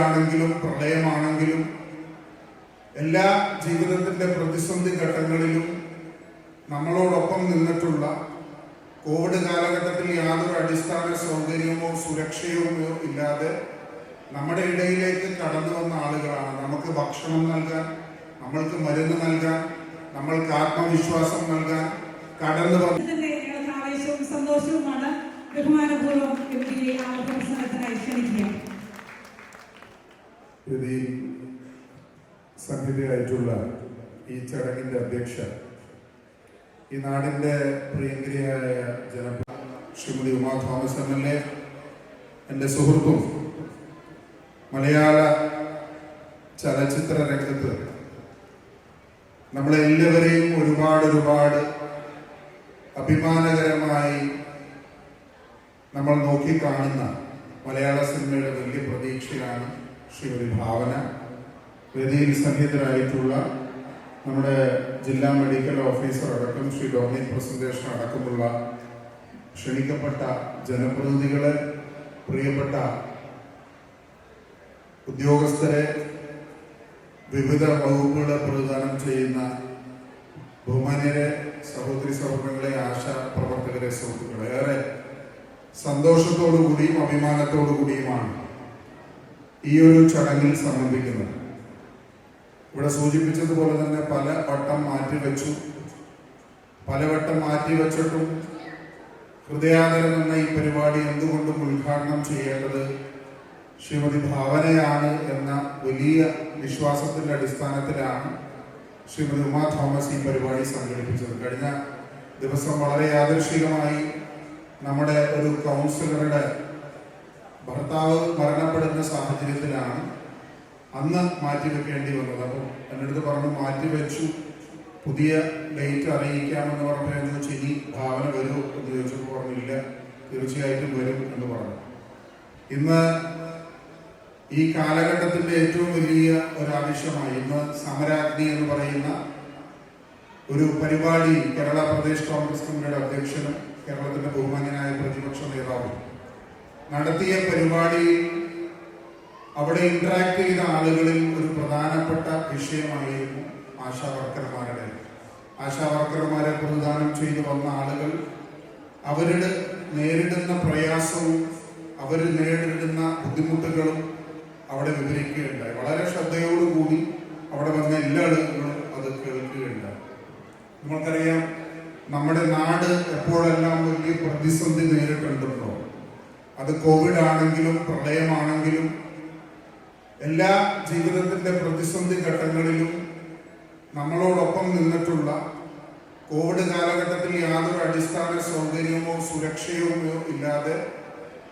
ആണെങ്കിലും പ്രളയമാണെങ്കിലും എല്ലാ ജീവിതത്തിന്റെ പ്രതിസന്ധി ഘട്ടങ്ങളിലും നമ്മളോടൊപ്പം നിന്നിട്ടുള്ള കോവിഡ് കാലഘട്ടത്തിൽ യാതൊരു അടിസ്ഥാന സൗകര്യമോ സുരക്ഷയോ ഇല്ലാതെ നമ്മുടെ ഇടയിലേക്ക് കടന്നു വന്ന ആളുകളാണ്. നമുക്ക് ഭക്ഷണം നൽകാൻ നമ്മൾക്ക് മരുന്ന് നൽകാൻ നമ്മൾക്ക് ആത്മവിശ്വാസം നൽകാൻ കടന്നു വന്ന സന്തോഷവുമാണ് ബഹുമാനപൂർവം ക്ഷണിക്കുക വേദിയിൽ സന്നിധിയായിട്ടുള്ള ഈ ചടങ്ങിന്റെ അധ്യക്ഷ ഈ നാടിന്റെ പ്രിയങ്കരിയായ ജന Shrimati Uma Thomas M L A എന്റെ സുഹൃത്തും മലയാള ചലച്ചിത്ര രംഗത്ത് നമ്മളെല്ലാവരെയും ഒരുപാട് ഒരുപാട് അഭിമാനകരമായി നമ്മൾ നോക്കിക്കാണുന്ന മലയാള സിനിമയുടെ വലിയ പ്രതീക്ഷയാണ് ശ്രീമതി ഭാവന വേദിയിൽ സന്നിഹിതരായിട്ടുള്ള നമ്മുടെ ജില്ലാ മെഡിക്കൽ ഓഫീസർ അടക്കം ശ്രീ ഡൊമിനിക് പ്രസന്റേഷൻ അടക്കമുള്ള ക്ഷണിക്കപ്പെട്ട ജനപ്രതിനിധികളെ പ്രിയപ്പെട്ട ഉദ്യോഗസ്ഥരെ വിവിധ വകുപ്പുകളെ പ്രതിദാനം ചെയ്യുന്ന ബഹുമാനിയരെ സഹോദരി സഹോദരങ്ങളെ ആശാ പ്രവർത്തകരെ സുഹൃത്തുക്കളെ ഏറെ സന്തോഷത്തോടു കൂടിയും അഭിമാനത്തോടു കൂടിയുമാണ് ഈ ഒരു ചടങ്ങിൽ സംബന്ധിക്കുന്നത് ഇവിടെ സൂചിപ്പിച്ചതുപോലെ തന്നെ പല വട്ടം മാറ്റിവെച്ചു പലവട്ടം മാറ്റിവെച്ചിട്ടും ഹൃദയാദരം എന്ന ഈ പരിപാടി എന്തുകൊണ്ടും ഉദ്ഘാടനം ചെയ്യേണ്ടത് ശ്രീമതി ഭാവനയാണ് എന്ന വലിയ വിശ്വാസത്തിന്റെ അടിസ്ഥാനത്തിലാണ് ശ്രീമതി ഉമാ തോമസ് ഈ പരിപാടി സംഘടിപ്പിച്ചത്. കഴിഞ്ഞ ദിവസം വളരെ യാദൃശികമായി നമ്മുടെ ഒരു കൗൺസിലറുടെ ഭർത്താവ് മരണപ്പെടുന്ന സാഹചര്യത്തിലാണ് അന്ന് മാറ്റിവെക്കേണ്ടി വന്നത്. അപ്പോൾ എന്റെ അടുത്ത് പറഞ്ഞു മാറ്റിവെച്ചു. പുതിയ ഡേറ്റ് അറിയിക്കാമെന്ന് പറഞ്ഞു ഇനി ഭാവന വരുമോ? എന്ന് ചോദിച്ചപ്പോൾ പറഞ്ഞില്ല തീർച്ചയായിട്ടും വരും എന്ന് പറഞ്ഞു. ഇന്ന് ഈ കാലഘട്ടത്തിന്റെ ഏറ്റവും വലിയ ഒരാവശ്യമായി ഇന്ന് സമരാഗ്നി എന്ന് പറയുന്ന ഒരു പരിപാടി കേരള പ്രദേശ് കോൺഗ്രസ് കമ്മിറ്റിയുടെ അധ്യക്ഷനും കേരളത്തിന്റെ ബഹുമാന്യനായ പ്രതിപക്ഷ നടത്തിയ പരിപാടിയിൽ അവിടെ ഇന്ററാക്ട് ചെയ്ത ആളുകളിൽ ഒരു പ്രധാനപ്പെട്ട വിഷയമായിരുന്നു ആശാ വർക്കർമാരുടെ ആശാ ചെയ്തു വന്ന ആളുകൾ അവരുടെ നേരിടുന്ന പ്രയാസവും അവർ നേരിടുന്ന ബുദ്ധിമുട്ടുകളും അവിടെ വിവരിക്കുകയുണ്ടായി. വളരെ ശ്രദ്ധയോടുകൂടി അവിടെ വന്ന എല്ലാ ആളുകളും അത് കേൾക്കുകയുണ്ടായി. നമ്മൾക്കറിയാം നമ്മുടെ നാട് എപ്പോഴെല്ലാം വലിയ പ്രതിസന്ധി നേരിട്ടുണ്ടല്ലോ അത് കോവിഡ് ആണെങ്കിലും പ്രളയമാണെങ്കിലും എല്ലാ ജീവിതത്തിന്റെ പ്രതിസന്ധി ഘട്ടങ്ങളിലും നമ്മളോടൊപ്പം നിന്നിട്ടുള്ള കോവിഡ് കാലഘട്ടത്തിൽ യാതൊരു അടിസ്ഥാന സൗകര്യമോ സുരക്ഷയോ ഇല്ലാതെ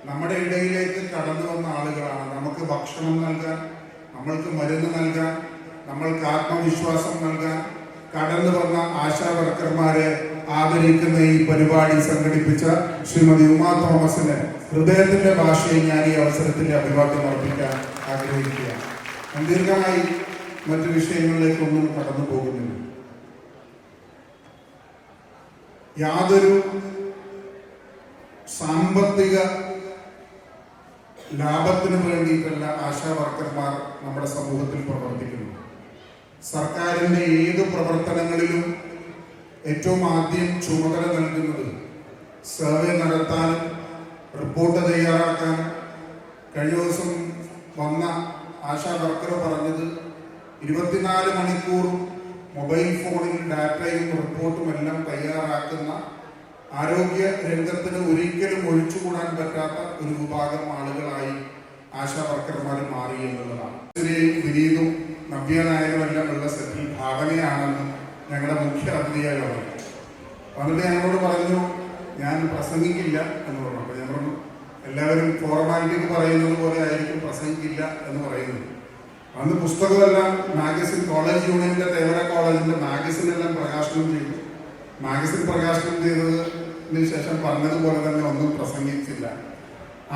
നമ്മുടെ ഇടയിലേക്ക് കടന്നു വന്ന ആളുകളാണ്. നമുക്ക് ഭക്ഷണം നൽകാൻ നമ്മൾക്ക് മരുന്ന് നൽകാൻ നമ്മൾക്ക് ആത്മവിശ്വാസം നൽകാൻ കടന്നു വന്ന ആശാ വർക്കർമാരെ ആദരിക്കുന്ന ഈ പരിപാടി സംഘടിപ്പിച്ച ശ്രീമതി ഉമാ തോമസിന് ഹൃദയത്തിന്റെ ഭാഷയെ ഞാൻ ഈ അവസരത്തിൽ അഭിവാദ്യം അർപ്പിക്കാൻ ആഗ്രഹിക്കുകയാണ് ദീർഘമായി മറ്റു വിഷയങ്ങളിലേക്കൊന്നും കടന്നു പോകുന്നില്ല. യാതൊരു സാമ്പത്തിക ലാഭത്തിന് വേണ്ടിയിട്ടല്ല ആശാ വർക്കർമാർ നമ്മുടെ സമൂഹത്തിൽ പ്രവർത്തിക്കുന്നു. സർക്കാരിന്റെ ഏത് പ്രവർത്തനങ്ങളിലും ഏറ്റവും ആദ്യം ചുമതല നൽകുന്നത് സർവേ നടത്താനും റിപ്പോർട്ട് തയ്യാറാക്കാൻ കഴിഞ്ഞ ദിവസം വന്ന ആശാ വർക്കർ പറഞ്ഞത് ഇരുപത്തിനാല് മണിക്കൂറും മൊബൈൽ ഫോണിൽ ഡാറ്റയും റിപ്പോർട്ടും എല്ലാം തയ്യാറാക്കുന്ന ആരോഗ്യ രംഗത്തിന് ഒരിക്കലും ഒഴിച്ചുകൂടാൻ പറ്റാത്ത ഒരു വിഭാഗം ആളുകളായി ആശാ വർക്കർമാർ മാറി എന്നുള്ളതാണ്. വിനീതും നവ്യ നായരും എല്ലാം ഉള്ള സെറ്റിൽ ഭാവനയാണെന്ന് ഞങ്ങളുടെ മുഖ്യ അതിഥിയായി പറഞ്ഞു വന്നിട്ട് ഞങ്ങളോട് പറഞ്ഞു ഞാൻ പ്രസംഗിക്കില്ല എന്ന് പറഞ്ഞു. അപ്പോൾ ഞങ്ങൾ എല്ലാവരും ഫോർമാലിറ്റിക്ക് പറയുന്നത് പോലെ ആയിരിക്കും പ്രസംഗിക്കില്ല എന്ന് പറയുന്നത്. അന്ന് പുസ്തകമെല്ലാം മാഗസിൻ കോളേജ് യൂണിയന്റെ തേവര കോളേജിന്റെ മാഗസിൻ എല്ലാം പ്രകാശനം ചെയ്തു. മാഗസിൻ പ്രകാശനം ചെയ്തതിന് ശേഷം പറഞ്ഞതുപോലെ തന്നെ ഒന്നും പ്രസംഗിച്ചില്ല.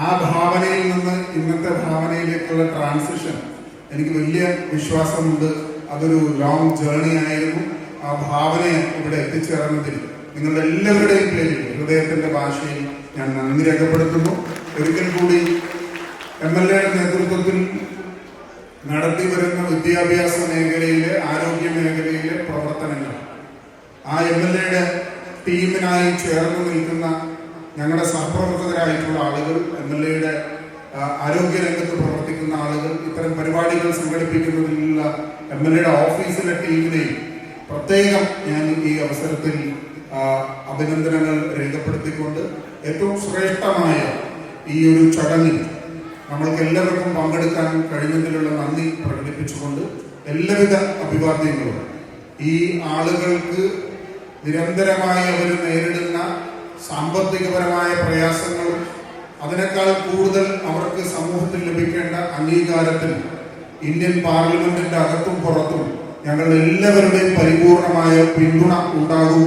ആ ഭാവനയിൽ നിന്ന് ഇന്നത്തെ ഭാവനയിലേക്കുള്ള ട്രാൻസിഷൻ എനിക്ക് വലിയ വിശ്വാസമുണ്ട്. അതൊരു ലോങ് ജേർണി ആയിരുന്നു. ആ ഭാവനയെ ഇവിടെ എത്തിച്ചേർന്നതിൽ നിങ്ങളുടെ എല്ലാവരുടെയും പേരിൽ ഹൃദയത്തിന്റെ ഭാഷയിൽ ഞാൻ നന്ദി രേഖപ്പെടുത്തുന്നു. ഒരിക്കൽ കൂടി എം എൽ എയുടെ നേതൃത്വത്തിൽ നടത്തി വരുന്ന വിദ്യാഭ്യാസ മേഖലയിലെ ആരോഗ്യ മേഖലയിലെ പ്രവർത്തനങ്ങൾ ആ എം എൽ എയുടെ ടീമിനായി ചേർന്ന് നിൽക്കുന്ന ഞങ്ങളുടെ സഹപ്രവർത്തകരായിട്ടുള്ള ആളുകൾ എം എൽ എയുടെ ആരോഗ്യ രംഗത്ത് പ്രവർത്തിക്കുന്ന ആളുകൾ ഇത്തരം പരിപാടികൾ സംഘടിപ്പിക്കുന്നതിലുള്ള എം എൽ എയുടെ ഓഫീസിലെ ടീമിനെയും പ്രത്യേകം ഞാൻ ഈ അവസരത്തിൽ അഭിനന്ദനങ്ങൾ രേഖപ്പെടുത്തിക്കൊണ്ട് ഏറ്റവും ശ്രേഷ്ഠമായ ഈ ഒരു ചടങ്ങിൽ നമ്മൾക്ക് എല്ലാവർക്കും പങ്കെടുക്കാൻ കഴിഞ്ഞതിലുള്ള നന്ദി പ്രകടിപ്പിച്ചുകൊണ്ട് എല്ലാവിധ അഭിവാദ്യങ്ങളും ഈ ആളുകൾക്ക് നിരന്തരമായി അവർ നേരിടുന്ന സാമ്പത്തികപരമായ പ്രയാസങ്ങളും അതിനേക്കാൾ കൂടുതൽ അവർക്ക് സമൂഹത്തിൽ ലഭിക്കേണ്ട അംഗീകാരത്തിൽ ഇന്ത്യൻ പാർലമെന്റിന്റെ അകത്തും പുറത്തും ഞങ്ങൾ എല്ലാവരുടെയും പരിപൂർണമായ പിന്തുണ ഉണ്ടാകും.